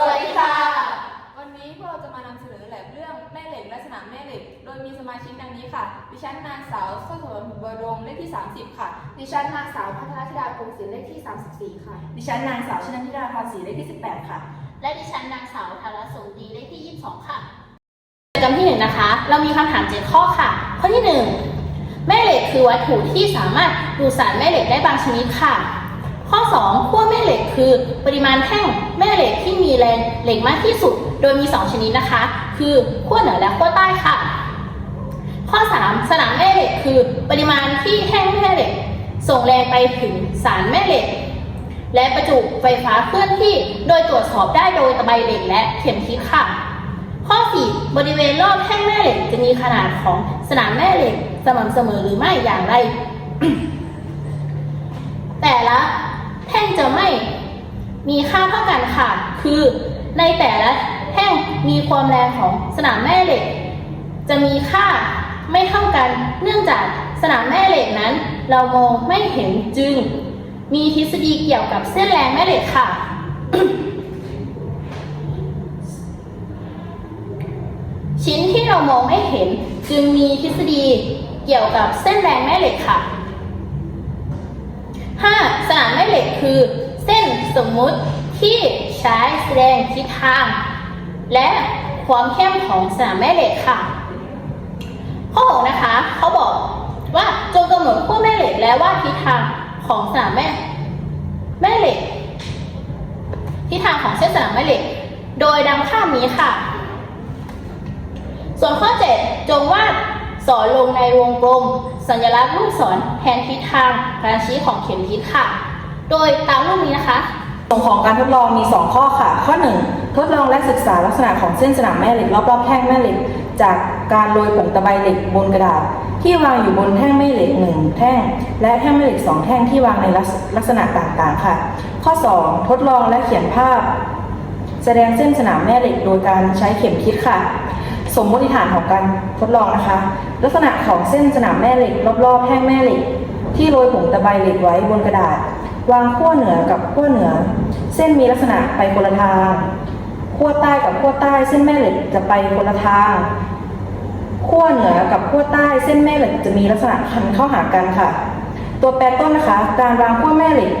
สวัสดีค่ะ วันนี้พวกเราจะมานำเสนอแหลบเรื่องแม่เหล็กและสนามแม่เหล็ก โดยมีสมาชิกดังนี้ค่ะ ดิฉันนางสาวสสวนบรงเลขที่ 30 ค่ะ ดิฉันนางสาวพัทรธิดาพงศิลป์เลขที่ 34 ค่ะ ดิฉันนางสาวชนันทิดาภาษีเลขที่ 18 ค่ะ และดิฉันนางสาวธารสมดีเลขที่ 22 ค่ะกิจกรรมที่หนึ่งนะคะ เรามีคำถามเจ็ดข้อค่ะ ข้อที่หนึ่งแม่เหล็กคือวัตถุที่สามารถดูดสารแม่เหล็กได้บางชนิดค่ะ ข้อ 2ขั้วแม่เหล็กคือ ปริมาณแท่งแม่เหล็กที่มีแรงเหล็กมากที่สุด โดยมี 2 ชนิดนะคะ คือขั้วเหนือและขั้วใต้ค่ะ ข้อ 3 สนามแม่เหล็กคือ ปริมาณที่แท่งแม่เหล็ก ส่งแรงไปถึงสารแม่เหล็ก และประจุไฟฟ้าเคลื่อนที่โดยตรวจสอบได้โดยตะไบเหล็กและเข็มทิศค่ะข้อ 4 บริเวณรอบแท่งแม่เหล็กจะมีขนาดของสนามแม่เหล็กสม่ำเสมอหรือไม่อย่างไร แต่ละ ท่งจะไม่มีค่าเท่ากันค่ะ คือในแต่ละแท่งมีความแรงของสนามแม่เหล็ก จะมีค่าไม่เท่ากัน เนื่องจากสนามแม่เหล็กนั้น เรามองไม่เห็นจึง มีทฤษฎีเกี่ยวกับเส้นแรงแม่เหล็กค่ะ ชิ้นที่เรามองไม่เห็นจึงมีทฤษฎีเกี่ยวกับเส้นแรงแม่เหล็กค่ะ 5. สนามแม่เหล็กคือ เส้นสมมุติที่ใช้แสดงทิศทาง และความเข้มของสนามแม่เหล็กค่ะ ข้อ6นะคะเขาบอกว่าจงกำหนดขั้วแม่เหล็กและว่าทิศทางของสนามแม่แม่เหล็กทิศทางของเส้นสนามแม่เหล็ก โดยดังภาพนี้ค่ะ ส่วนข้อ 7 จงวาด สอนลงในวงกลม สัญลักษณ์ลูกศรแทนทิศทางการชี้ของเข็มทิศค่ะ โดยตามรูปนี้นะคะส่วนของการทดลองมี 2 ข้อค่ะ ข้อ 1 ทดลองและศึกษาลักษณะของเส้นสนามแม่เหล็กรอบๆแท่งแม่เหล็ก จากการโรยผงตะไบเหล็กบนกระดาษ ที่วางอยู่บนแท่งแม่เหล็ก 1 แท่ง และแท่งแม่เหล็ก 2 แท่งที่วางในลักษณะต่างๆค่ะ ข้อ 2 ทดลองและเขียนภาพ แสดงเส้นสนามแม่เหล็กโดยการใช้เข็มทิศค่ะ สมมติฐานของการทดลองนะคะ ลักษณะของเส้นสนามแม่เหล็ก รอบๆแท่งแม่เหล็ก ที่โรยผงตะไบเหล็กไว้บนกระดาษ วางขั้วเหนือกับขั้วเหนือ เส้นมีลักษณะไปคนละทางขั้วใต้กับขั้วใต้เส้นแม่เหล็กจะไปคนละทางขั้วเหนือกับขั้วใต้เส้นแม่เหล็กจะมีลักษณะพันเข้าหากันค่ะ ตัวแปรต้นนะคะ การวางขั้วแม่เหล็ก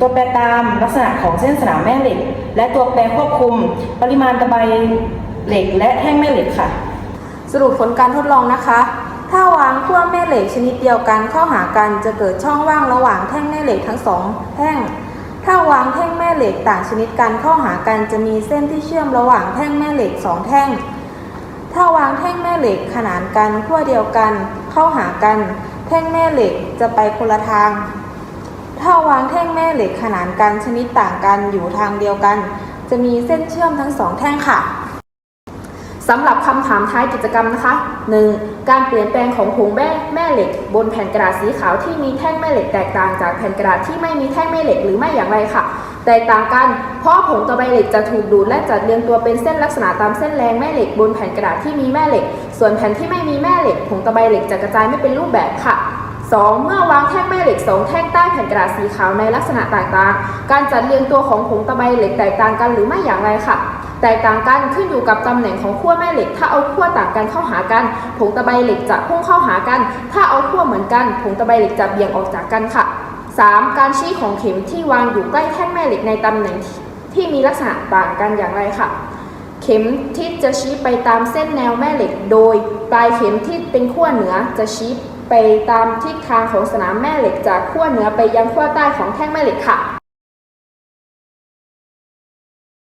ตัวแปรตามลักษณะของเส้นสนามแม่เหล็ก และตัวแปรควบคุม ปริมาณตะไบ เหล็กและแท่งแม่เหล็กค่ะ สรุปผลการทดลองนะคะ ถ้าวางขั้วแม่เหล็กชนิดเดียวกันเข้าหากันจะเกิดช่องว่างระหว่างแท่งแม่เหล็กทั้งสองแท่ง ถ้าวางแท่งแม่เหล็กต่างชนิดกันเข้าหากันจะมีเส้นที่เชื่อมระหว่างแท่งแม่เหล็กสองแท่ง ถ้าวางแท่งแม่เหล็กขนานกันขั้วเดียวกันเข้าหากัน แท่งแม่เหล็กจะไปคนละทางถ้าวางแท่งแม่เหล็กขนานกันชนิดต่างกันอยู่ทางเดียวกัน จะมีเส้นเชื่อมทั้งสองแท่งค่ะ สำหรับคำถามท้ายกิจกรรมนะคะ 1. การเปลี่ยนแปลงของผงแม่แม่เหล็ก บนแผ่นกระดาษสีขาวที่มีแท่งแม่เหล็กแตกต่างจากแผ่นกระดาษที่ไม่มีแท่งแม่เหล็กหรือไม่อย่างไรค่ะ แตกต่างกัน เพราะผงตะไบเหล็กจะถูกดูดและจัดเรียงตัวเป็นเส้นลักษณะตามเส้นแรงแม่เหล็กบนแผ่นกระดาษที่มีแม่เหล็ก ส่วนแผ่นที่ไม่มีแม่เหล็กผงตะไบเหล็กจะกระจายไม่เป็นรูปแบบค่ะ 2. เมื่อวางแท่งแม่เหล็กสองแท่งใต้แผ่นกระดาษสีขาวในลักษณะต่างๆ การจัดเรียงตัวของผงตะไบเหล็กแตกต่างกันหรือไม่อย่างไรค่ะ แตกต่างกันขึ้นอยู่กับตำแหน่งของขั้วแม่เหล็ก ถ้าเอาขั้วต่างกันเข้าหากัน ผงตะไบเหล็กจะพุ่งเข้าหากัน ถ้าเอาขั้วเหมือนกัน ผงตะไบเหล็กจะเบี่ยงออกจากกันค่ะ 3. การชี้ของเข็มที่วางอยู่ใกล้แท่งแม่เหล็กในตำแหน่งที่มีลักษณะต่างกันอย่างไรค่ะ เข็มทิศจะชี้ไปตามเส้นแนวแม่เหล็ก โดย ปลายเข็มที่เป็นขั้วเหนือจะชี้ ไปตามทิศทางของสนามแม่เหล็กจากขั้วเหนือไปยังขั้วใต้ของแท่งแม่เหล็กค่ะ